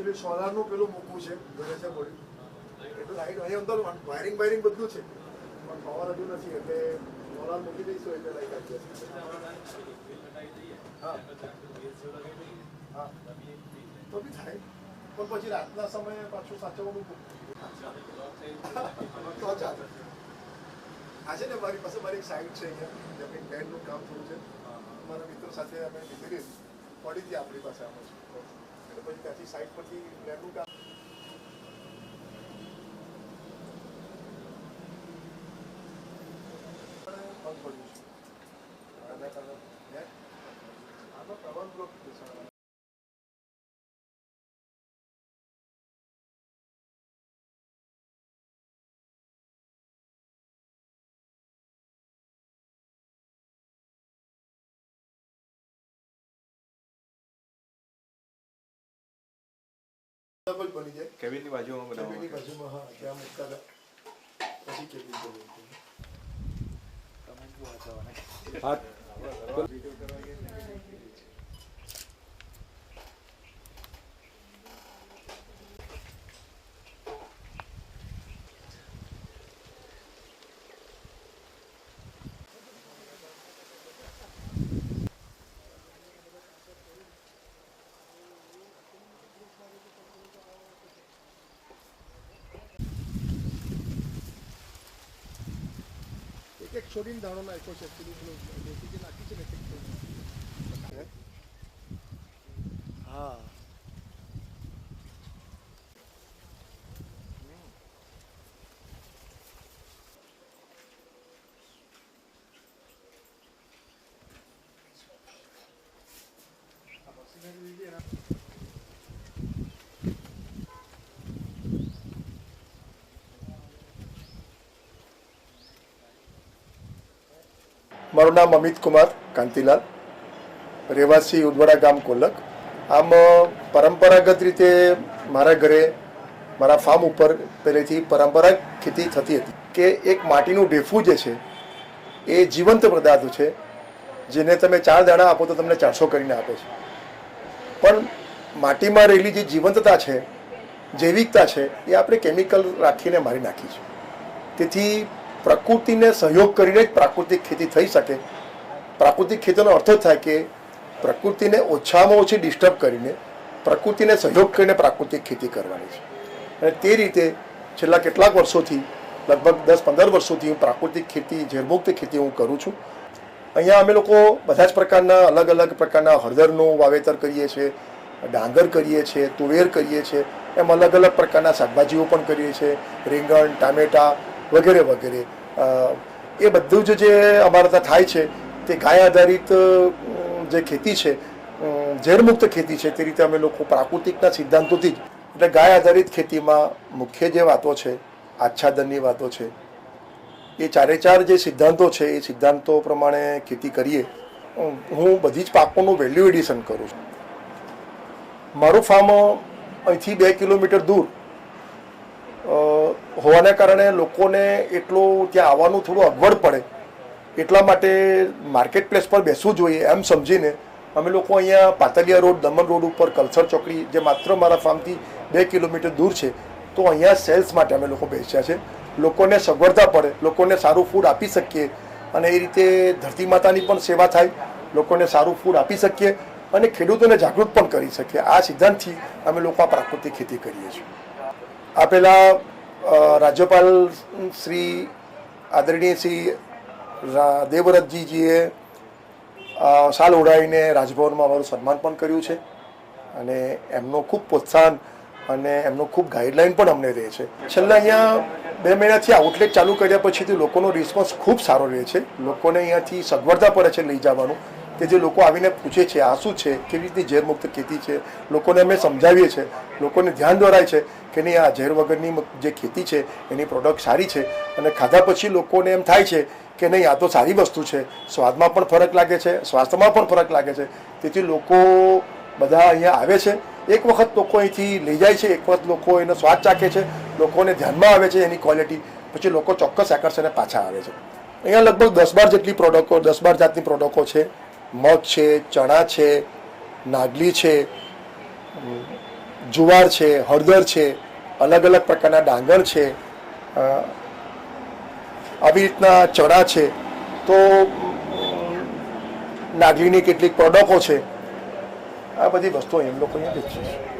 Actually સોલારનું પેલું મૂકવું છે ઘરે છે બોડી એટલું લાઈટ અહીંયા અંદર વાયરિંગ વાયરિંગ બધું છે. પણ પાવર હજુ નથી, એટલે સોલાર મૂકી દઈશું, એટલે લાઈટ આવી જશે. હા. હા. તો બી થાય. પણ પછી રાતના સમયે પાછું સાચવવાનું તો ચાલે. આજે ને મારી પાસે મારી એક સાઈડ છે અહીંયા જમીન બેન્ડનું કામ થયું છે. મારા મિત્રો સાથે અમે નીકળી હતી આપણી પાસે જ એટલે પછી ત્યાંથી સાઈડ પરથી લેન્ડનું કામ બંધ પડ્યું છે આનો પ્રબંધ બ્લોક બેસાડવાનો ડબલ બની જાય. કેબિનની બાજુમાં કેબિનની બાજુમાં હા ત્યાં મૂકતા હતા. પછી કેબિન જોડે હા. વીડિયો કરવા ગયા ને. એક એક છોડીને દાણો નાખ્યો છે પેલું પેલું દેશી જે નાખી છે ને એક એક છોડીને. હા મારું નામ અમિત કુમાર કાંતિલાલ, રહેવાસી ઉદવાડા ગામ કોલક. આમ પરંપરાગત રીતે મારા ઘરે, મારા ફાર્મ ઉપર પહેલેથી પરંપરાગત ખેતી થતી હતી કે એક માટીનું ઢેફું જે છે, એ જીવંત પદાર્થ છે, જેને તમે ચાર દાણા આપો તો તમને ચારસો કરીને આપે છે. પણ માટીમાં રહેલી જે જીવંતતા છે, જૈવિકતા છે, એ આપણે કેમિકલ રાખીને મારી નાખી છે. તેથી પ્રકૃતિને સહયોગ કરીને જ પ્રાકૃતિક ખેતી થઈ શકે. પ્રાકૃતિક ખેતીનો અર્થ થાય કે પ્રકૃતિને ઓછામાં ઓછી ડિસ્ટર્બ કરીને પ્રકૃતિને સહયોગ કરીને પ્રાકૃતિક ખેતી કરવાની છે. અને તે રીતે છેલ્લા કેટલાક વર્ષોથી, લગભગ દસ પંદર વર્ષોથી હું પ્રાકૃતિક ખેતી, ઝેરમુક્ત ખેતી હું કરું છું. અહીંયા અમે લોકો બધા જ પ્રકારના, અલગ અલગ પ્રકારના હળદરનું વાવેતર કરીએ છીએ, ડાંગર કરીએ છીએ, તુવેર કરીએ છીએ, એમ અલગ અલગ પ્રકારના શાકભાજીઓ પણ કરીએ છીએ. રીંગણ, ટામેટાં વગેરે વગેરે. એ બધું જ જે અમારા ત્યાં થાય છે, તે ગાય આધારિત જે ખેતી છે ઝેરમુક્ત ખેતી છે, તે રીતે અમે લોકો પ્રાકૃતિકના સિદ્ધાંતોથી જ, એટલે ગાય આધારિત ખેતીમાં મુખ્ય જે વાતો છે, આચ્છાદનની વાતો છે, એ ચારે ચાર જે સિદ્ધાંતો છે, એ સિદ્ધાંતો પ્રમાણે ખેતી કરીએ હું બધી જ પાકોનું વેલ્યુ એડિશન કરું છું. મારું ફાર્મ અહીંથી બે કિલોમીટર દૂર હોવાને કારણે લોકોને એટલું ત્યાં આવવાનું થોડું અગવડ પડે. એટલા માટે માર્કેટ પ્લેસ પર બેસવું જોઈએ એમ સમજીને અમે લોકો અહીંયા પાતલિયા રોડ, દમણ રોડ ઉપર કલસર ચોકડી, જે માત્ર મારા ફાર્મથી બે કિલોમીટર દૂર છે, તો અહીંયા સેલ્સ માટે અમે લોકો બેસ્યા છે. લોકોને સગવડતા પડે, લોકોને સારું ફૂડ આપી શકીએ અને એ રીતે ધરતી માતાની પણ સેવા થાય, લોકોને સારું ફૂડ આપી શકીએ અને ખેડૂતોને જાગૃત પણ કરી શકીએ. આ સિદ્ધાંતથી અમે લોકો આ પ્રાકૃતિક ખેતી કરીએ છીએ. આ પહેલાં અ, રાજ્યપાલ શ્રી આદરણીય શ્રી દેવવ્રતજીજીએ શાલ ઓઢાવીને રાજભવનમાં અમારું સન્માન પણ કર્યું છે અને એમનો ખૂબ પ્રોત્સાહન અને એમનો ખૂબ ગાઈડલાઈન પણ અમને રહે છે. છેલ્લા અહીંયા બે મહિનાથી આઉટલેટ ચાલુ કર્યા પછીથી લોકોનો રિસ્પોન્સ ખૂબ સારો રહે છે. લોકોને અહીંયાથી સગવડતા પડે છે લઈ જવાનું. કે જે લોકો આવીને પૂછે છે, આ શું છે, કેવી રીતની ઝેરમુક્ત ખેતી છે, લોકોને અમે સમજાવીએ છીએ લોકોને ધ્યાન દોરાય છે કે નહીં, આ ઝેર વગરની જે ખેતી છે, એની પ્રોડક્ટ સારી છે અને ખાધા પછી લોકોને એમ થાય છે કે નહીં, આ તો સારી વસ્તુ છે. સ્વાદમાં પણ ફરક લાગે છે, સ્વાસ્થ્યમાં પણ ફરક લાગે છે. તેથી લોકો બધા અહીંયા આવે છે. એક વખત લોકો અહીંથી લઈ જાય છે, એક વખત લોકો એનો સ્વાદ ચાખે છે, લોકોને ધ્યાનમાં આવે છે એની ક્વોલિટી પછી લોકો ચોક્કસ આકર્ષણે પાછા આવે છે. અહીંયા લગભગ દસ બાર જેટલી પ્રોડક્ટો દસ બાર જાતની પ્રોડક્ટો છે. મગ છે, ચણા છે, નાગલી છે, જુવાર છે, હળદર છે, અલગ અલગ પ્રકારના ડાંગર છે આવી રીતના ચણા છે. તો, નાગલીની કેટલીક પ્રોડક્ટો છે. આ બધી વસ્તુઓ એમ લોકો અહીંયા વેચે છે.